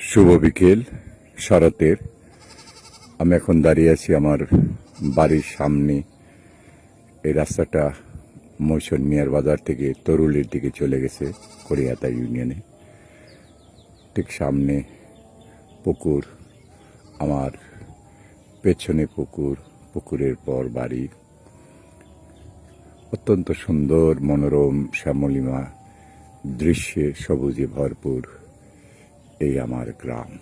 শুভ বিকেল, শরতের। আমি এখন দাঁড়িয়ে আছি আমার বাড়ির সামনে। এই রাস্তাটা মৈশন মিয়ার বাজার থেকে তরুলির দিকে চলে গেছে, করিয়াতা ইউনিয়নে। ঠিক সামনে পুকুর, আমার পেছনে পুকুর, পুকুরের পর বাড়ি। অত্যন্ত সুন্দর, মনোরম, শ্যামলিমা, দৃশ্যে সবুজে ভরপুর। এই আমার গ্রাম।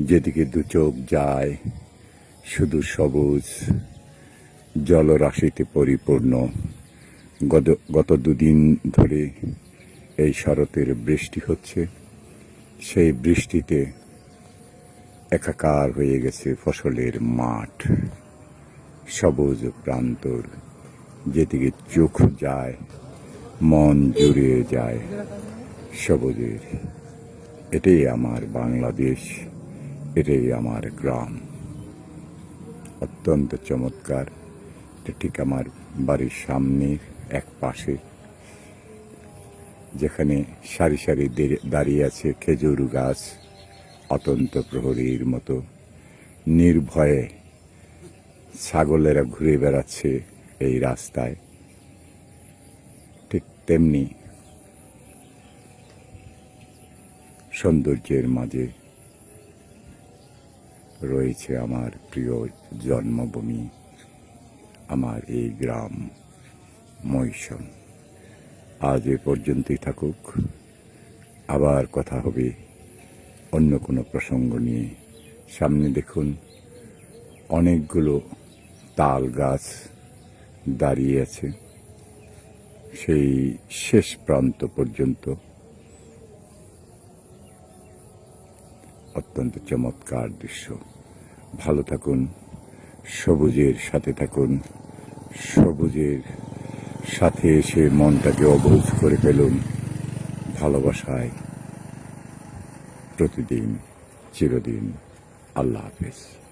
যেদিকে দু চোখ যায়, শুধু সবুজ, জলরাশিতে পরিপূর্ণ। গত গত দুদিন ধরে এই শরতের বৃষ্টি হচ্ছে। সেই বৃষ্টিতে একাকার হয়ে গেছে ফসলের মাঠ। সবুজ প্রান্তর যেদিকে চোখ যায়, মন জুড়িয়ে যায় সবুজের। এটাই আমার বাংলাদেশ, এটাই আমার গ্রাম। অত্যন্ত চমৎকার। এটা ঠিক আমার বাড়ির সামনে এক পাশে, যেখানে সারি সারি দাঁড়িয়ে আছে খেজুর গাছ অতন্ত প্রহরীর মতো। নির্ভয়ে ছাগলেরা ঘুরে বেড়াচ্ছে। এই রাস্তায়। ঠিক তেমনি সৌন্দর্যের মাঝে রয়েছে আমার প্রিয় জন্মভূমি, আমার এই গ্রাম মৈশন আজ এ পর্যন্তই থাকুক। আবার কথা হবে অন্য কোনো প্রসঙ্গ নিয়ে। সামনে দেখুন, অনেকগুলো তাল গাছ দাঁড়িয়ে আছে সেই শেষ প্রান্ত পর্যন্ত অত্যন্ত চমৎকার দৃশ্য। ভালো থাকুন, সবুজের সাথে থাকুন, সবুজের সাথে এসে মনটাকে অবুঝ করে ফেলুন ভালোবাসায় প্রতিদিন, চিরদিন। আল্লাহ হাফেজ।